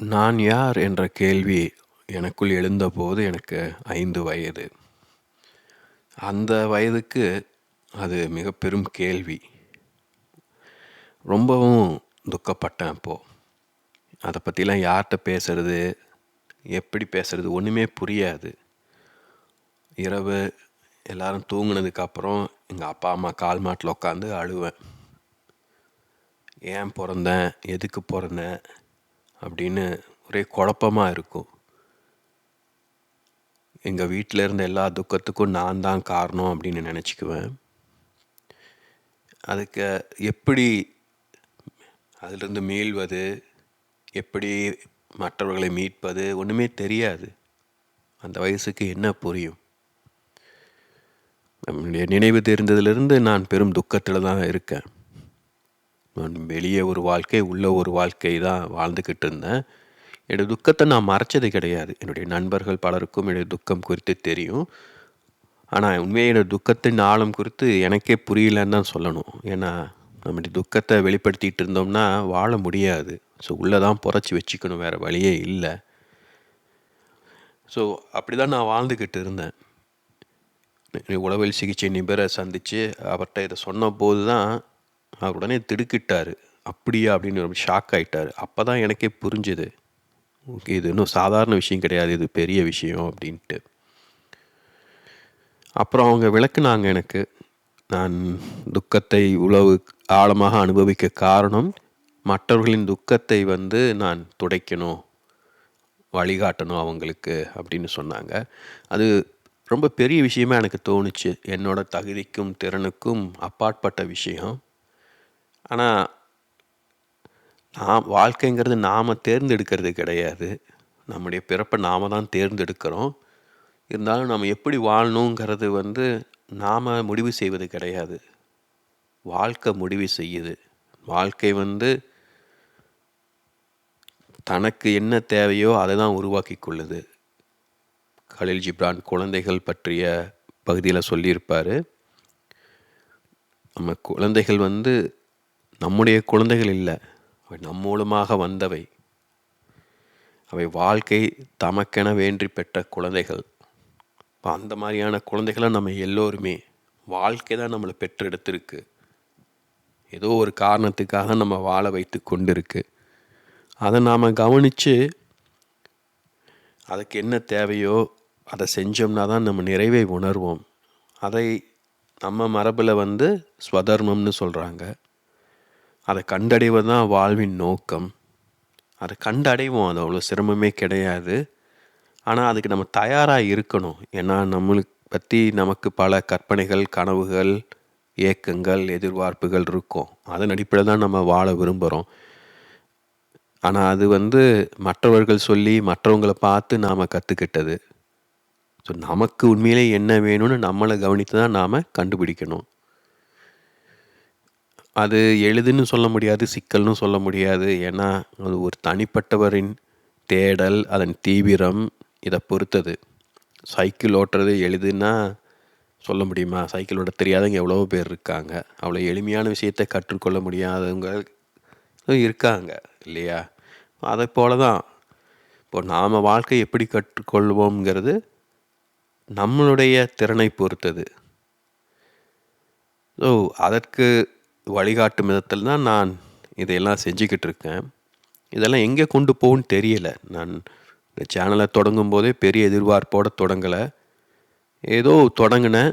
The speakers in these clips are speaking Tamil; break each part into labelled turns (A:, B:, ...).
A: நான் யார் என்ற கேள்வி எனக்குள் எழுந்தபோது எனக்கு ஐந்து வயது. அந்த வயதுக்கு அது மிக பெரும் கேள்வி. ரொம்பவும் துக்கப்பட்டேன் அப்போது அதை பற்றிலாம் யார்கிட்ட பேசுறது எப்படி பேசுறது ஒன்றுமே புரியாது. இரவு எல்லாரும் தூங்குனதுக்கப்புறம் எங்கள் அப்பா அம்மா கால் மாட்டில் உட்காந்து அழுவேன். ஏன் பிறந்தேன் எதுக்கு பிறந்தேன் அப்படின்னு ஒரே குழப்பமாக இருக்கும். எங்கள் வீட்டில் இருந்த எல்லா துக்கத்துக்கும் நான் தான் காரணம் அப்படின்னு நினச்சிக்குவேன். அதுக்கு எப்படி அதிலிருந்து மீள்வது எப்படி மற்றவர்களை மீட்பது ஒன்றுமே தெரியாது. அந்த வயசுக்கு என்ன புரியும்? நம்முடைய நினைவு தெரிந்ததிலிருந்து நான் பெரும் துக்கத்தில் தான் இருக்கேன். நான் வெளியே ஒரு வாழ்க்கை உள்ள ஒரு வாழ்க்கை தான் வாழ்ந்துக்கிட்டு இருந்தேன். என்னுடைய துக்கத்தை நான் மறைச்சது கிடையாது. என்னுடைய நண்பர்கள் பலருக்கும் என்னுடைய துக்கம் குறித்து தெரியும். ஆனால் உண்மையை என்னோடய துக்கத்தின் ஆழம் குறித்து எனக்கே புரியலன்னு தான் சொல்லணும். ஏன்னா நம்முடைய துக்கத்தை வெளிப்படுத்திகிட்டு இருந்தோம்னா வாழ முடியாது. ஸோ உள்ளே தான் புறச்சி வச்சுக்கணும் வேறு வழியே இல்லை. ஸோ அப்படி தான் நான் வாழ்ந்துக்கிட்டு இருந்தேன். உளவியல் சிகிச்சை நிபரை சந்தித்து அவர்கிட்ட இதை சொன்னபோது தான் அவர் உடனே திடுக்கிட்டார். அப்படியா? அப்படின்னு ரொம்ப ஷாக் ஆகிட்டார் அப்போ தான் எனக்கே புரிஞ்சுது. ஓகே இது இன்னும் சாதாரண விஷயம் கிடையாது. இது பெரிய விஷயம் அப்படின்ட்டு. அப்புறம் அவங்க விளக்குனாங்க எனக்கு. நான் துக்கத்தை உழவு ஆழமாக அனுபவிக்க காரணம் மற்றவர்களின் துக்கத்தை வந்து நான் துடைக்கணும் வழிகாட்டணும் அவங்களுக்கு அப்படின்னு சொன்னாங்க. அது ரொம்ப பெரிய விஷயமா எனக்கு தோணுச்சு. என்னோட தகுதிக்கும் திறனுக்கும் அப்பாற்பட்ட விஷயம். ஆனால் நாம் வாழ்க்கைங்கிறது நாம் தேர்ந்தெடுக்கிறது கிடையாது. நம்முடைய பிறப்பை நாம் தான் தேர்ந்தெடுக்கிறோம். இருந்தாலும் நம்ம எப்படி வாழணுங்கிறது வந்து நாம் முடிவு செய்வது கிடையாது. வாழ்க்கை முடிவு செய்யுது. வாழ்க்கை வந்து தனக்கு என்ன தேவையோ அதை தான் உருவாக்கி கொள்ளுது. கலில் ஜிப்ரான் குழந்தைகள் பற்றிய பகுதியில் சொல்லியிருப்பார். நம்ம குழந்தைகள் வந்து நம்முடைய குழந்தைகள் இல்லை. அவை நம் மூலமாக வந்தவை. அவை வாழ்க்கை தமக்கென வேண்டி பெற்ற குழந்தைகள். இப்போ அந்த மாதிரியான குழந்தைகளை நம்ம எல்லோருமே வாழ்க்கை தான் நம்மளை பெற்றெடுத்திருக்கு. ஏதோ ஒரு காரணத்துக்காக நம்ம வாழ வைத்து கொண்டிருக்கு. அதை நாம் கவனித்து அதுக்கு என்ன தேவையோ அதை செஞ்சோம்னா தான் நம்ம நிறைவை உணர்வோம். அதை நம்ம மரபில் வந்து ஸ்வதர்மம்னு சொல்கிறாங்க அதை கண்டடைவது தான் வாழ்வின் நோக்கம். அதை கண்டடைவோம் அது அவ்வளோ சிரமமே கிடையாது. ஆனால் அதுக்கு நம்ம தயாராக இருக்கணும். ஏன்னா நம்மளுக்கு பற்றி நமக்கு பல கற்பனைகள் கனவுகள் ஏக்கங்கள் எதிர்பார்ப்புகள் இருக்கும். அதன் அடிப்படையில் தான் நம்ம வாழ விரும்புகிறோம் ஆனால் அது வந்து மற்றவர்கள் சொல்லி மற்றவங்களை பார்த்து நாம் கற்றுக்கிட்டது ஸோ நமக்கு உண்மையிலே என்ன வேணும்னு நம்மளை கவனித்து தான் நாம் கண்டுபிடிக்கணும். அது எளிதுன்னு சொல்ல முடியாது சிக்கல்னு சொல்ல முடியாது. ஏன்னா அது ஒரு தனிப்பட்டவரின் தேடல் அதன் தீவிரம் இதை பொறுத்தது. சைக்கிள் ஓட்டுறது எளிதுன்னா சொல்ல முடியுமா? சைக்கிள் ஓட்ட தெரியாதவங்க எவ்வளோ பேர் இருக்காங்க. அவ்வளோ எளிமையான விஷயத்தை கற்றுக்கொள்ள முடியாதவங்க இருக்காங்க இல்லையா? அதை போல தான் இப்போ நாம் வாழ்க்கை எப்படி கற்றுக்கொள்வோங்கிறது நம்மளுடைய திறனை பொறுத்தது. ஸோ அதற்கு வழிகாட்டும் விதத்தில் தான் நான் இதையெல்லாம் செஞ்சுக்கிட்டு இருக்கேன் இதெல்லாம் எங்கே கொண்டு போகும்னு தெரியலை. நான் இந்த சேனலை தொடங்கும் போதே பெரிய எதிர்பார்ப்போடு தொடங்கலை. ஏதோ தொடங்கினேன்.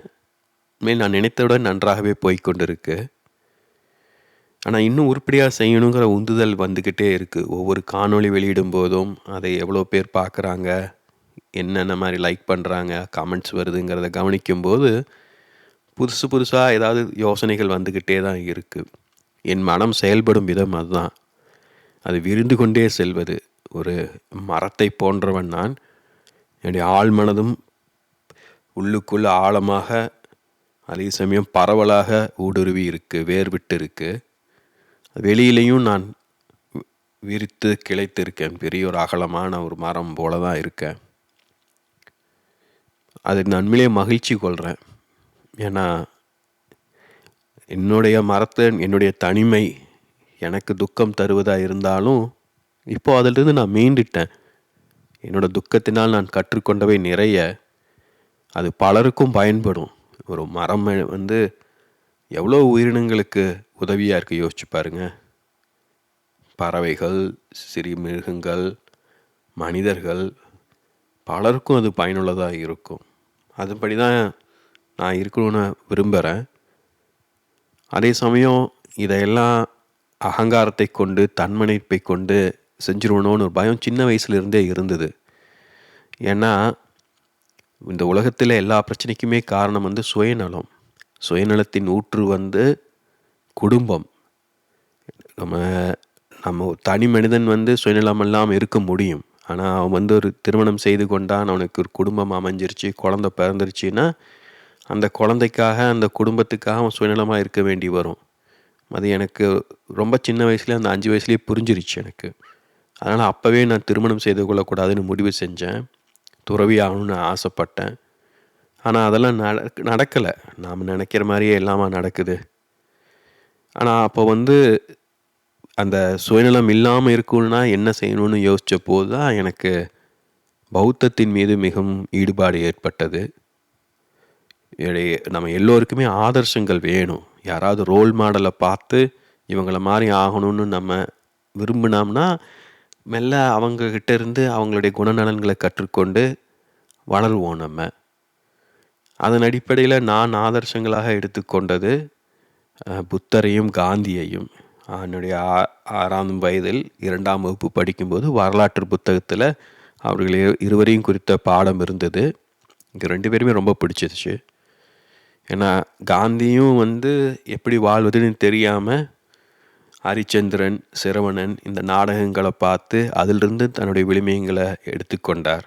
A: மேல் நான் நினைத்தவிட நன்றாகவே போய்கொண்டிருக்கு ஆனால் இன்னும் உருப்படியாக செய்யணுங்கிற உந்துதல் வந்துக்கிட்டே இருக்குது ஒவ்வொரு காணொளி வெளியிடும் போதும் அதை எவ்வளோ பேர் பார்க்குறாங்க என்னென்ன மாதிரி லைக் பண்ணுறாங்க கமெண்ட்ஸ் வருதுங்கிறத கவனிக்கும்போது புதுசு புதுசாக ஏதாவது யோசனைகள் வந்துக்கிட்டே தான் இருக்குது என் மனம் செயல்படும் விதம் அதுதான். அது விரிந்து கொண்டே செல்வது. ஒரு மரத்தை போன்றவன் நான். என்னுடைய ஆள் மனதும் உள்ளுக்குள்ள ஆழமாக அதே சமயம் பரவலாக ஊடுருவி இருக்குது வேர் விட்டு இருக்குது வெளியிலையும் நான் விரித்து கிளைத்து இருக்கேன் பெரிய ஒரு அகலமான ஒரு மரம் போல தான் இருக்கேன். அதுக்கு நன்மையிலே மகிழ்ச்சி கொள்கிறேன் ஏன்னா என்னுடைய மரத்தை என்னுடைய தனிமை எனக்கு துக்கம் தருவதாக இருந்தாலும் இப்போது அதிலிருந்து நான் மீண்டுட்டேன். என்னோடய துக்கத்தினால் நான் கற்றுக்கொண்டவை நிறைய. அது பலருக்கும் பயன்படும். ஒரு மரம் வந்து எவ்வளோ உயிரினங்களுக்கு உதவியாக இருக்குது யோசிச்சு பாருங்க. பறவைகள் சிறு மிருகங்கள் மனிதர்கள் பலருக்கும் அது பயனுள்ளதாக இருக்கும். அதுபடி தான் நான் இருக்கணும்னு விரும்புகிறேன் அதே சமயம் இதையெல்லாம் அகங்காரத்தை கொண்டு தன்மனைப்பை கொண்டு செஞ்சிருவணும்னு ஒரு பயம் சின்ன வயசுலேருந்தே இருந்தது. ஏன்னா இந்த உலகத்தில் எல்லா பிரச்சனைக்குமே காரணம் வந்து சுயநலம். சுயநலத்தின் ஊற்று வந்து குடும்பம். நம்ம நம்ம தனி மனிதன் வந்து சுயநலம் இல்லாமல் இருக்க முடியும். ஆனால் அவன் வந்து ஒரு திருமணம் செய்து கொண்டான் அவனுக்கு ஒரு குடும்பம் அமைஞ்சிருச்சு குழந்த பிறந்துருச்சுன்னா அந்த குழந்தைக்காக அந்த குடும்பத்துக்காக அவன் சுயநலமாக இருக்க வேண்டி வரும். அது எனக்கு ரொம்ப சின்ன வயசுலேயே அந்த அஞ்சு வயசுலேயே புரிஞ்சிருச்சு எனக்கு. அதனால் அப்போவே நான் திருமணம் செய்து கொள்ளக்கூடாதுன்னு முடிவு செஞ்சேன். துறவி ஆகணும்னு ஆசைப்பட்டேன். ஆனால் அதெல்லாம் நட நடக்கலை. நாம் நினைக்கிற மாதிரியே இல்லாமல் நடக்குது. ஆனால் அப்போ வந்து அந்த சுயநலம் இல்லாமல் இருக்கணும்னா என்ன செய்யணும்னு யோசித்த போது தான் எனக்கு பௌத்தத்தின் மீது மிகவும் ஈடுபாடு ஏற்பட்டது. நம்ம எல்லோருக்குமே ஆதர்சங்கள் வேணும். யாராவது ரோல் மாடலை பார்த்து இவங்கள மாதிரி ஆகணும்னு நம்ம விரும்பினோம்னா மெல்ல அவங்கக்கிட்ட இருந்து அவங்களுடைய குணநலன்களை கற்றுக்கொண்டு வளருவோம் நம்ம. அதன் அடிப்படையில் நான் ஆதர்சங்களாக எடுத்துக்கொண்டது புத்தரையும் காந்தியையும். என்னுடைய ஆறாம் வயதில் இரண்டாம் வகுப்பு படிக்கும்போது வரலாற்று புத்தகத்தில் அவர்கள் இருவரையும் குறித்த பாடம் இருந்தது. இங்கே ரெண்டு பேருமே ரொம்ப பிடிச்சிருச்சு. ஏன்னா காந்தியும் வந்து எப்படி வாழ்வதுன்னு தெரியாமல் ஹரிச்சந்திரன் சிரவணன் இந்த நாடகங்களை பார்த்து அதிலிருந்து தன்னுடைய விளிமையங்களை எடுத்துக்கொண்டார்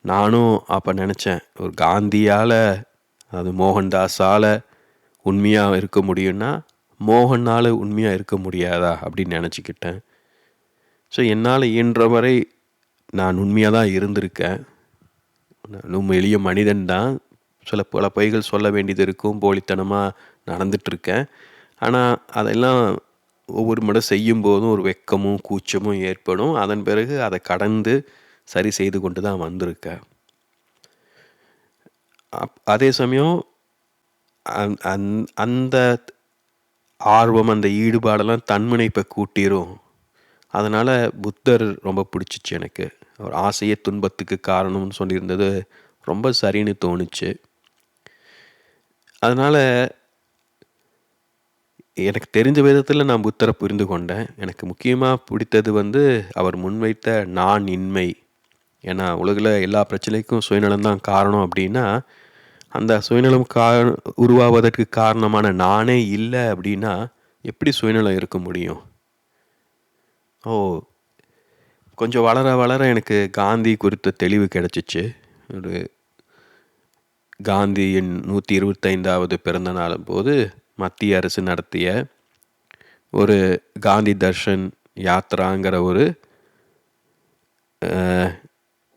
A: நானும் அப்போ நினச்சேன் ஒரு காந்தியால் அது மோகன்தாஸால் உண்மையாக இருக்க முடியும்னா மோகனால் உண்மையாக இருக்க முடியாதா அப்படின்னு நினச்சிக்கிட்டேன். ஸோ என்னால் இயன்ற வரை நான் உண்மையாக தான் இருந்திருக்கேன் இன்னும் எளிய மனிதன் தான் சில பல பொய்கள் சொல்ல வேண்டியது இருக்கும் போலித்தனமாக நடந்துட்டுருக்கேன். ஆனால் அதெல்லாம் ஒவ்வொரு முறை செய்யும் போதும் ஒரு வெக்கமும் கூச்சமும் ஏற்படும். அதன் பிறகு அதை கடந்து சரி செய்து கொண்டு தான் வந்திருக்கேன். அப் அதே சமயம் அந் அந் அந்த ஆர்வம் அந்த ஈடுபாடெல்லாம் தன்முனைப்பை கூட்டிரும். அதனால் புத்தர் ரொம்ப பிடிச்சிச்சு எனக்கு. அவர் ஆசையே துன்பத்துக்கு காரணம்னு சொல்லியிருந்தது ரொம்ப சரின்னு தோணுச்சு. அதனால் எனக்கு தெரிஞ்ச விதத்தில் நான் புத்தரை புரிந்து கொண்டேன். எனக்கு முக்கியமாக பிடித்தது வந்து அவர் முன்வைத்த நான் இன்மை. ஏன்னா உலகில் எல்லா பிரச்சனைக்கும் சுயநலம் தான் காரணம் அப்படின்னா அந்த சுயநலம் கா உருவாவதற்கு காரணமான நானே இல்லை அப்படின்னா எப்படி சுயநலம் இருக்க முடியும்? ஓ கொஞ்சம் வளர வளர எனக்கு காந்தி குறித்த தெளிவு கிடச்சிச்சு. ஒரு காந்தியின் நூற்றி இருபத்தைந்தாவது பிறந்த நாள் போது மத்திய அரசு நடத்திய ஒரு காந்தி தர்ஷன் யாத்ராங்கிற ஒரு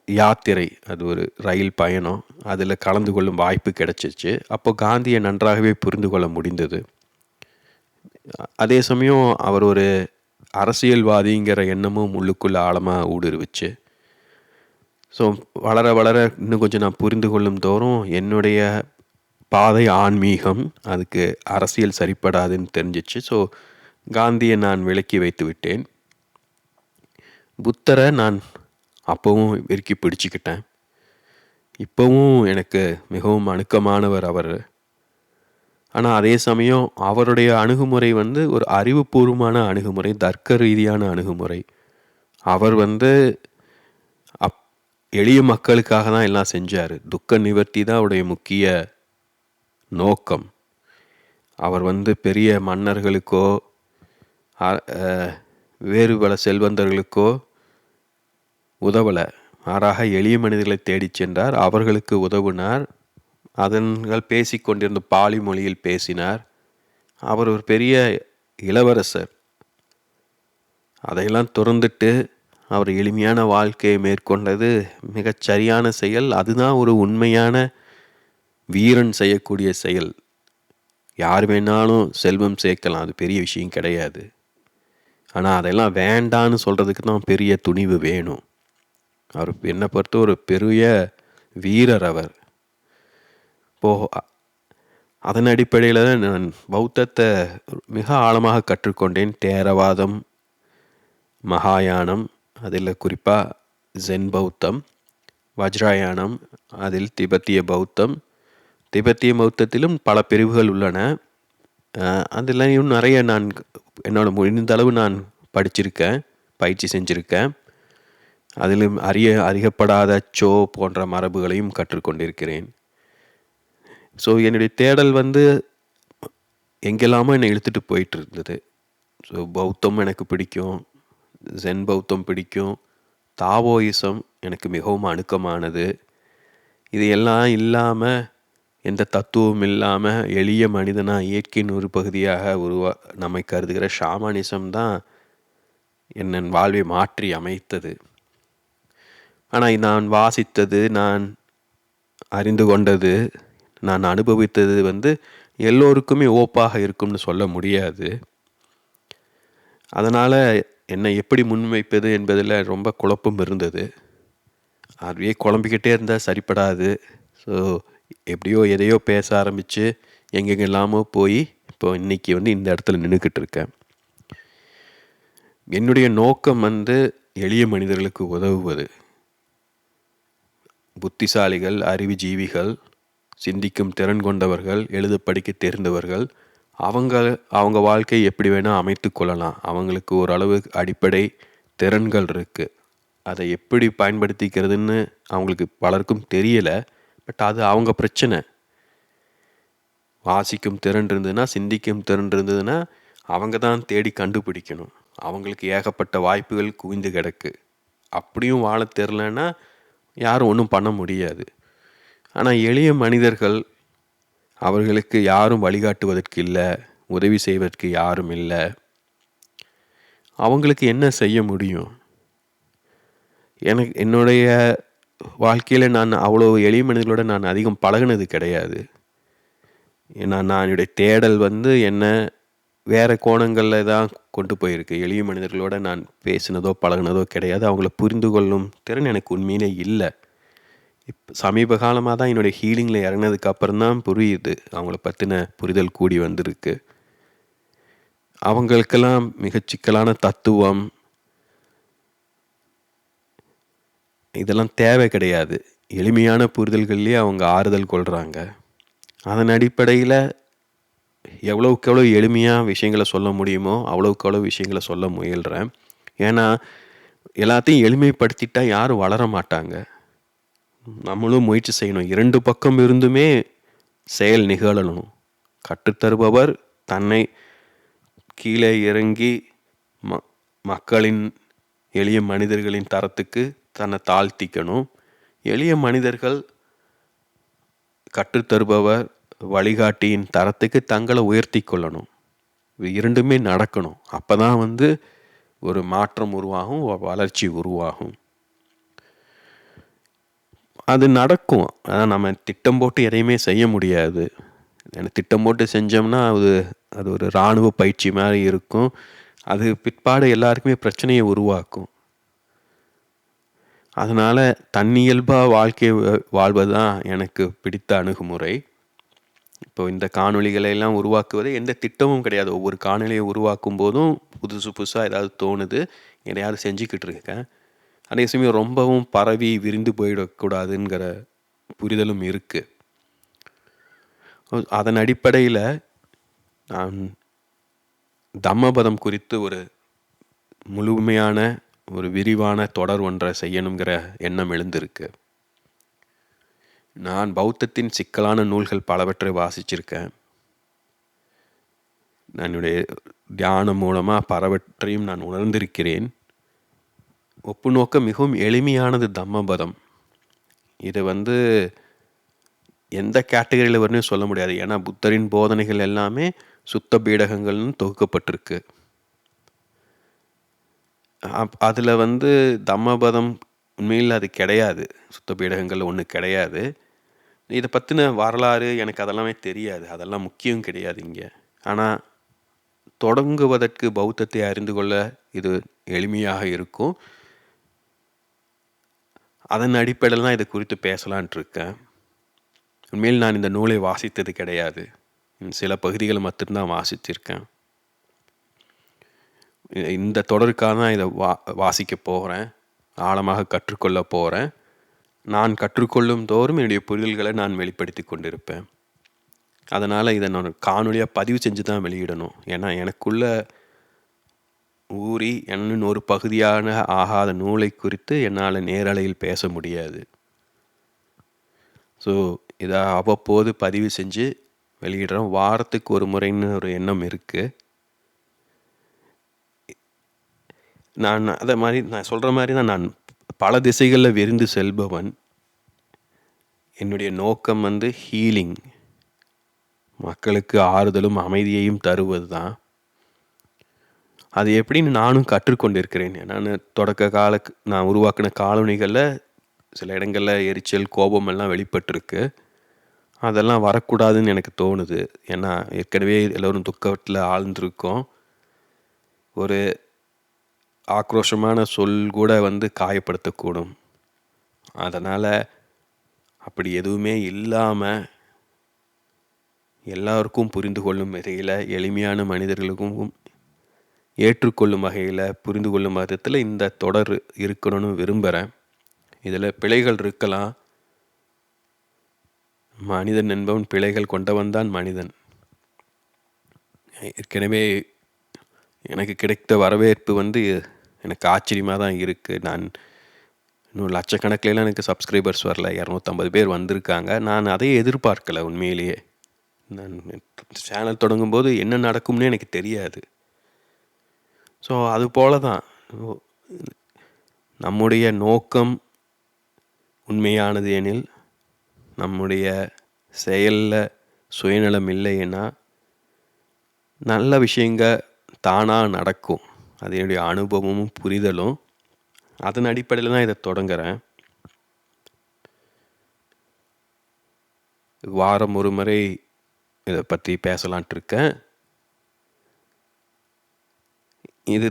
A: யாத்திரை. அது ஒரு ரயில் பயணம். அதில் கலந்து கொள்ளும் வாய்ப்பு கிடைச்சிச்சு. அப்போ காந்தியை நன்றாகவே புரிந்து கொள்ள முடிந்தது. அதே சமயம் அவர் ஒரு அரசியல்வாதிங்கிற எண்ணமும் உள்ளுக்குள்ளே ஆழமாக ஊடுருவிச்சு. ஸோ வளர வளர இன்னும் கொஞ்சம் நான் புரிந்து கொள்ளும் தோறும் என்னுடைய பாதை ஆன்மீகம் அதுக்கு அரசியல் சரிப்படாதுன்னு தெரிஞ்சிச்சு. ஸோ காந்தியை நான் விலக்கி வைத்து விட்டேன். புத்தரை நான் அப்போவும் விருக்கி பிடிச்சிக்கிட்டேன். இப்போவும் எனக்கு மிகவும் அணுக்கமானவர் அவர். ஆனால் அதே சமயம் அவருடைய அணுகுமுறை வந்து ஒரு அறிவுபூர்வமான அணுகுமுறை தர்க்க ரீதியான அணுகுமுறை. அவர் வந்து எளிய மக்களுக்காக தான் எல்லாம் செஞ்சார். துக்க நிவர்த்தி தான் அவருடைய முக்கிய நோக்கம். அவர் வந்து பெரிய மன்னர்களுக்கோ வேறு பல செல்வந்தர்களுக்கோ உதவலை. மாறாக எளிய மனிதர்களை தேடிச் சென்றார். அவர்களுக்கு உதவினார். அதன்கள் பேசிக்கொண்டிருந்த பாலி மொழியில் பேசினார். அவர் ஒரு பெரிய இளவரசர். அதையெல்லாம் துறந்துட்டு அவர் எளிமையான வாழ்க்கையை மேற்கொண்டது மிகச் சரியான செயல். அதுதான் ஒரு உண்மையான வீரன் செய்யக்கூடிய செயல். யார் வேணாலும் செல்வம் சேர்க்கலாம் அது பெரிய விஷயம் கிடையாது. ஆனால் அதெல்லாம் வேண்டான்னு சொல்கிறதுக்கு தான் பெரிய துணிவு வேணும். அவர் என்னை பொறுத்த ஒரு பெரிய வீரர் அவர். இப்போ அதன் அடிப்படையில் தான் நான் பௌத்தத்தை மிக ஆழமாக கற்றுக்கொண்டேன். தேரவாதம் மகாயானம் அதில் குறிப்பாக ஜென் பௌத்தம் வஜ்ராயானம் அதில் திபெத்திய பௌத்தம். திபெத்திய பௌத்தத்திலும் பல பிரிவுகள் உள்ளன. அதுலேயும் நிறைய நான் என்னோட முடிந்த அளவு நான் படிச்சிருக்கேன் பயிற்சி செஞ்சுருக்கேன். அதிலும் அறிய அறியப்படாத சோ போன்ற மரபுகளையும் கற்றுக்கொண்டிருக்கிறேன். ஸோ என்னுடைய தேடல் வந்து எங்கெல்லாமோ என்னை இழுத்துட்டு போயிட்டு இருந்தது. ஸோ பௌத்தம் எனக்கு பிடிக்கும். ஜென் பௌத்தம் பிடிக்கும். தாவோயிசம் எனக்கு மிகவும் அணுக்கமானது. இது எல்லாம் இல்லாமல் எந்த தத்துவம் இல்லாமல் எளிய மனிதனாக இயற்கையின் ஒரு பகுதியாக உருவா நம்மை கருதுகிற ஷாமானிசம் தான் என்னன் வாழ்வை மாற்றி அமைத்தது. ஆனால் நான் வாசித்தது நான் அறிந்து கொண்டது நான் அனுபவித்தது வந்து எல்லோருக்குமே ஓப்பாக இருக்கும்னு சொல்ல முடியாது. அதனால் என்னை எப்படி முன்வைப்பது என்பதில் ரொம்ப குழப்பம் இருந்தது. அதுவே குழம்பிக்கிட்டே இருந்தால் சரிப்படாது. ஸோ எப்படியோ எதையோ பேச ஆரம்பித்து எங்கெங்கெல்லாமோ போய் இப்போ இன்றைக்கி வந்து இந்த இடத்துல நின்றுக்கிட்டு இருக்கேன். என்னுடைய நோக்கம் வந்து எளிய மனிதர்களுக்கு உதவுவது. புத்திசாலிகள் அறிவுஜீவிகள் சிந்திக்கும் திறன் கொண்டவர்கள் எழுத படிக்க தெரிந்தவர்கள் அவங்க அவங்க வாழ்க்கை எப்படி வேணால் அமைத்து கொள்ளலாம். அவங்களுக்கு ஓரளவு அடிப்படை திறன்கள் இருக்குது அதை எப்படி பயன்படுத்திக்கிறதுன்னு அவங்களுக்கு பலருக்கும் தெரியலை. பட் அது அவங்க பிரச்சனை. வாசிக்கும் திறன் இருந்ததுன்னா சிந்திக்கும் திறன் இருந்ததுன்னா அவங்க தான் தேடி கண்டுபிடிக்கணும். அவங்களுக்கு ஏகப்பட்ட வாய்ப்புகள் குவிந்து கிடக்கு. அப்படியும் வாழ தெரிலன்னா யாரும் ஒன்றும் பண்ண முடியாது. ஆனால் எளிய மனிதர்கள் அவர்களுக்கு யாரும் வழிகாட்டுவதற்கு இல்லை உதவி செய்வதற்கு யாரும் இல்லை. அவங்களுக்கு என்ன செய்ய முடியும்? எனக்கு என்னுடைய வாழ்க்கையில் நான் அவ்வளோ எளிய மனிதர்களோட நான் அதிகம் பழகினது கிடையாது. ஏன்னா நான் என்னுடைய தேடல் வந்து என்ன வேறு கோணங்களில் தான் கொண்டு போயிருக்கு. எளிய மனிதர்களோட நான் பேசினதோ பழகினதோ கிடையாது. அவங்கள புரிந்து கொள்ளும் திறன் எனக்கு உண்மையிலே இல்லை. இப்போ சமீப காலமாக தான் என்னுடைய ஹீலிங்கில் இறங்கினதுக்கு அப்புறம் தான் புரியுது அவங்கள பற்றின புரிதல் கூடி வந்திருக்கு. அவங்களுக்கெல்லாம் மிகச் சிக்கலான தத்துவம். இதெல்லாம் தேவை கிடையாது. எளிமையான புரிதல்கள்லேயே அவங்க ஆறுதல் கொள்கிறாங்க அதன் அடிப்படையில் எவ்வளோக்கு எவ்வளோ எளிமையாக விஷயங்களை சொல்ல முடியுமோ அவ்வளோக்கு எவ்வளோ விஷயங்களை சொல்ல முயல்கிறேன் ஏன்னா எல்லாத்தையும் எளிமைப்படுத்திட்டால் யாரும் வளர மாட்டாங்க. நம்மளும் முயற்சி செய்யணும். இரண்டு பக்கம் இருந்துமே செயல் நிகழணும். கற்றுத்தருபவர் தன்னை கீழே இறங்கி ம மக்களின் எளிய மனிதர்களின் தரத்துக்கு தன்னை தாழ்த்திக்கணும். எளிய மனிதர்கள் கற்றுத்தருபவர் வழிகாட்டியின் தரத்துக்கு தங்களை உயர்த்தி கொள்ளணும். இது இரண்டுமே நடக்கணும். அப்போ தான் வந்து ஒரு மாற்றம் உருவாகும் வளர்ச்சி உருவாகும். அது நடக்கும். ஆனால் நம்ம திட்டம் போட்டு எதையுமே செய்ய முடியாது. எனக்கு திட்டம் போட்டு செஞ்சோம்னா அது அது ஒரு இராணுவ பயிற்சி மாதிரி இருக்கும். அது பிற்பாடு எல்லாருக்குமே பிரச்சனையை உருவாக்கும். அதனால் தன்னியல்பாக வாழ்க்கையை வாழ்வது தான் எனக்கு பிடித்த அணுகுமுறை. இப்போ இந்த காணொளிகளை எல்லாம் உருவாக்குவது எந்த திட்டமும் கிடையாது. ஒவ்வொரு காணொலியை உருவாக்கும் போதும் புதுசு புதுசாக ஏதாவது தோணுது. எதையாவது செஞ்சுக்கிட்டு இருக்கேன். அதே சமயம் ரொம்பவும் பரவி விரிந்து போயிடக்கூடாதுங்கிற புரிதலும் இருக்குது அதன் அடிப்படையில் நான் தம்மபதம் குறித்து ஒரு முழுமையான ஒரு விரிவான தொடர் ஒன்றை செய்யணுங்கிற எண்ணம் எழுந்திருக்கு. நான் பௌத்தத்தின் சிக்கலான நூல்கள் பலவற்றை வாசிச்சிருக்கேன். என்னுடைய தியானம் மூலமாக பலவற்றையும் நான் உணர்ந்திருக்கிறேன். ஒப்பு நோக்க மிகவும் எளிமையானது தம்மபதம். இது வந்து எந்த கேட்டகரியில் வரணும் சொல்ல முடியாது. ஏன்னா புத்தரின் போதனைகள் எல்லாமே சுத்த பீடகங்கள்னு தொகுக்கப்பட்டிருக்கு. அதில் வந்து தம்மபதம் உண்மையில் அது கிடையாது. சுத்த பீடகங்கள் ஒன்று கிடையாது. இதை பற்றின வரலாறு எனக்கு அதெல்லாமே தெரியாது. அதெல்லாம் முக்கியம் கிடையாது இங்கே. ஆனால் தொடங்குவதற்கு பௌத்தத்தை அறிந்து கொள்ள இது எளிமையாக இருக்கும். அதன் அடிப்படையில் தான் இது குறித்து பேசலான்ட்டு இருக்கேன். உண்மையில் நான் இந்த நூலை வாசித்தது கிடையாது. சில பகுதிகளை மட்டும்தான் வாசித்திருக்கேன். இந்த தொடருக்காக தான் இதை வா வாசிக்க போகிறேன். ஆழமாக கற்றுக்கொள்ள போகிறேன். நான் கற்றுக்கொள்ளும் தோறும் என்னுடைய புரிதல்களை நான் வெளிப்படுத்தி கொண்டிருப்பேன். அதனால் இதை நான் காணொலியாக பதிவு செஞ்சு தான் வெளியிடணும். ஏன்னா எனக்குள்ள ஊறி என்னும் ஒரு பகுதியான ஆகாத நூலை குறித்து என்னால் நேரலையில் பேச முடியாது. ஸோ இதை அவ்வப்போது பதிவு செஞ்சு வெளியிடுறோம். வாரத்துக்கு ஒரு முறைன்னு ஒரு எண்ணம் இருக்குது நான் அதை மாதிரி நான் சொல்கிற மாதிரி தான் நான் பல திசைகளில் விரிந்து செல்பவன். என்னுடைய நோக்கம் வந்து ஹீலிங் மக்களுக்கு ஆறுதலும் அமைதியையும் தருவது தான். அது எப்படின்னு நானும் கற்றுக்கொண்டிருக்கிறேன். நான் தொடக்க கால நான் உருவாக்கின காலனிகளில் சில இடங்களில் எரிச்சல் கோபம் எல்லாம் வெளிப்பட்டிருக்கு. அதெல்லாம் வரக்கூடாதுன்னு எனக்கு தோணுது. ஏன்னா ஏற்கனவே எல்லோரும் துக்கத்தில் ஆழ்ந்திருக்கோம். ஒரு ஆக்ரோஷமான சொல் கூட வந்து காயப்படுத்தக்கூடும். அதனால் அப்படி எதுவுமே இல்லாமல் எல்லாருக்கும் புரிந்து கொள்ளும் வகையில் எளிமையான மனிதர்களுக்கும் ஏற்றுக்கொள்ளும் வகையில் புரிந்து கொள்ளும் விதத்தில் இந்த தொடர் இருக்கணும்னு விரும்புகிறேன் இதில் பிழைகள் இருக்கலாம். மனிதன் என்பவன் பிழைகள் கொண்டவன் தான் மனிதன். ஏற்கனவே எனக்கு கிடைத்த வரவேற்பு வந்து எனக்கு ஆச்சரியமாக தான் இருக்குது நான் இன்னும் லட்சக்கணக்கிலலாம் எனக்கு சப்ஸ்கிரைபர்ஸ் வரல. இரநூத்தம்பது பேர் வந்திருக்காங்க. நான் அதையே எதிர்பார்க்கல உண்மையிலேயே. நான் சேனல் தொடங்கும்போது என்ன நடக்கும்னு எனக்கு தெரியாது. ஸோ அது போல தான் நம்முடைய நோக்கம் உண்மையானது எனில் நம்முடைய செயலில் சுயநலம் இல்லைன்னா நல்ல விஷயங்க தானாக நடக்கும். அதனுடைய அனுபவமும் புரிதலும். அதன் அடிப்படையில் தான் இதை தொடங்குறேன். வாரம் ஒரு முறை இதை பற்றி பேசலான்ட்டு இருக்கேன். இது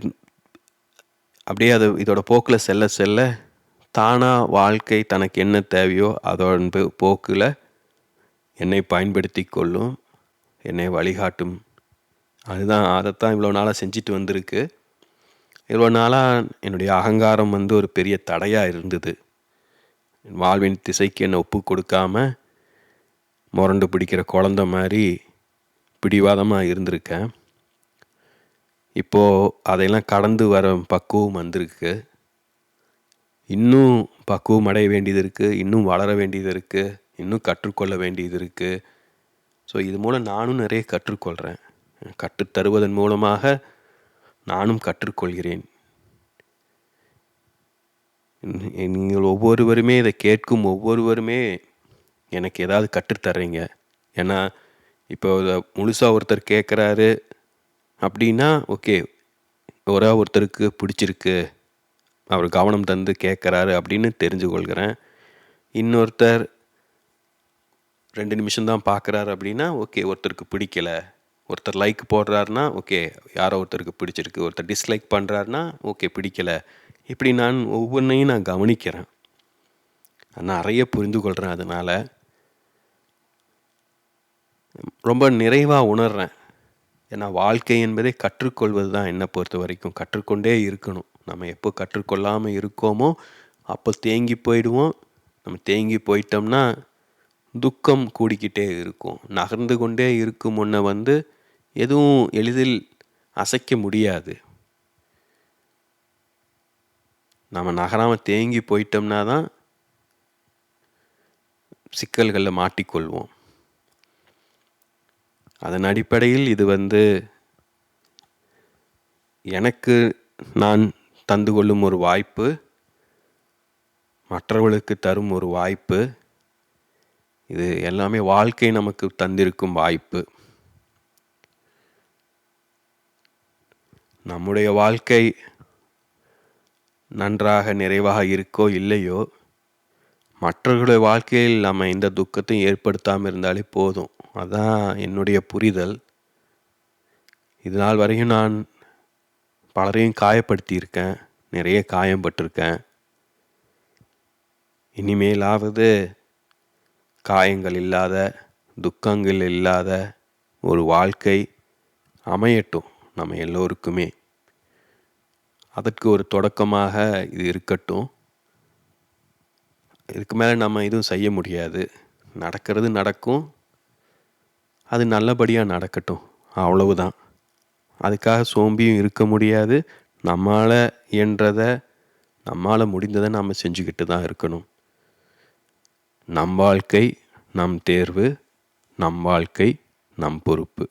A: அப்படியே அது இதோட போக்கில் செல்ல செல்ல தானாக வாழ்க்கை தனக்கு என்ன தேவையோ அதோட போக்கில் என்னை பயன்படுத்தி கொள்ளும் என்னை வழிகாட்டும். அதுதான் அதைத்தான் இவ்வளோ நாளாக செஞ்சுட்டு வந்திருக்கு. இவ்வளோ நாளாக என்னுடைய அகங்காரம் வந்து ஒரு பெரிய தடையாக இருந்தது. வாழ்வின் திசைக்கு என்னை ஒப்பு கொடுக்காம முரண்டு பிடிக்கிற குழந்த மாதிரி பிடிவாதமாக இருந்திருக்கேன். இப்போது அதையெல்லாம் கடந்து வர பக்குவம் வந்திருக்கு. இன்னும் பக்குவம் அடைய வேண்டியது இருக்குது இன்னும் வளர வேண்டியது இருக்குது இன்னும் கற்றுக்கொள்ள வேண்டியது இருக்குது ஸோ இது மூலம் நானும் நிறைய கற்றுக்கொள்கிறேன் கற்றுத்தருவதன் மூலமாக நானும் கற்றுக்கொள்கிறேன். நீங்கள் ஒவ்வொருவருமே இதை கேட்கும் ஒவ்வொருவருமே எனக்கு ஏதாவது கற்றுத்தர்றீங்க ஏன்னா இப்போ முழுசாக ஒருத்தர் கேட்குறாரு அப்படின்னா ஓகே ஒரே ஒருத்தருக்கு பிடிச்சிருக்கு அவர் கவனம் தந்து கேட்குறாரு அப்படின்னு தெரிஞ்சு கொள்கிறேன் இன்னொருத்தர் ரெண்டு நிமிஷம் தான் பார்க்குறாரு அப்படின்னா ஓகே ஒருத்தருக்கு பிடிக்கல. ஒருத்தர் லைக் போடுறாருனா ஓகே யாரோ ஒருத்தருக்கு பிடிச்சிருக்கு. ஒருத்தர் டிஸ்லைக் பண்ணுறாருனா ஓகே பிடிக்கல. இப்படி நான் ஒவ்வொன்றையும் நான் கவனிக்கிறேன். நான் நிறைய புரிந்து கொள்கிறேன் அதனால். ரொம்ப நிறைவாக உணர்கிறேன் ஏன்னா வாழ்க்கை என்பதை கற்றுக்கொள்வது தான் என்னை பொறுத்த வரைக்கும் கற்றுக்கொண்டே இருக்கணும். நம்ம எப்போ கற்றுக்கொள்ளாமல் இருக்கோமோ அப்போ தேங்கி போயிடுவோம். நம்ம தேங்கி போயிட்டோம்னா துக்கம் கூடிக்கிட்டே இருக்கும். நகர்ந்து கொண்டே இருக்கும் முன்ன வந்து எதுவும் எளிதில் அசைக்க முடியாது. நம்ம நகராமல் தேங்கி போயிட்டோம்னா தான் சிக்கல்களில் மாட்டிக்கொள்வோம். அதன் அடிப்படையில் இது வந்து எனக்கு நான் தந்து கொள்ளும் ஒரு வாய்ப்பு மற்றவர்களுக்கு தரும் ஒரு வாய்ப்பு இது எல்லாமே வாழ்க்கை நமக்கு தந்திருக்கும் வாய்ப்பு. நம்முடைய வாழ்க்கை நன்றாக நிறைவாக இருக்கோ இல்லையோ மற்றவர்களுடைய வாழ்க்கையில் நம்ம எந்த துக்கத்தையும் ஏற்படுத்தாமல் இருந்தாலே போதும். அதான் என்னுடைய புரிதல். இது நாள் வரையும் நான் பலரையும் காயப்படுத்தியிருக்கேன். நிறைய காயம் பட்டிருக்கேன் இனிமேலாவது காயங்கள் இல்லாத துக்கங்கள் இல்லாத ஒரு வாழ்க்கை அமையட்டும் நம்ம எல்லோருக்குமே. அதற்கு ஒரு தொடக்கமாக இது இருக்கட்டும். இதுக்கு மேலே நம்ம எதுவும் செய்ய முடியாது. நடக்கிறது நடக்கும். அது நல்லபடியாக நடக்கட்டும். அவ்வளவுதான். அதுக்காக சோம்பியும் இருக்க முடியாது. நம்மளால் இயன்றதை நம்மால் முடிந்ததை நாம் செஞ்சுக்கிட்டு தான் இருக்கணும். நம் வாழ்க்கை நம் தேர்வு நம் வாழ்க்கை நம் பொறுப்பு.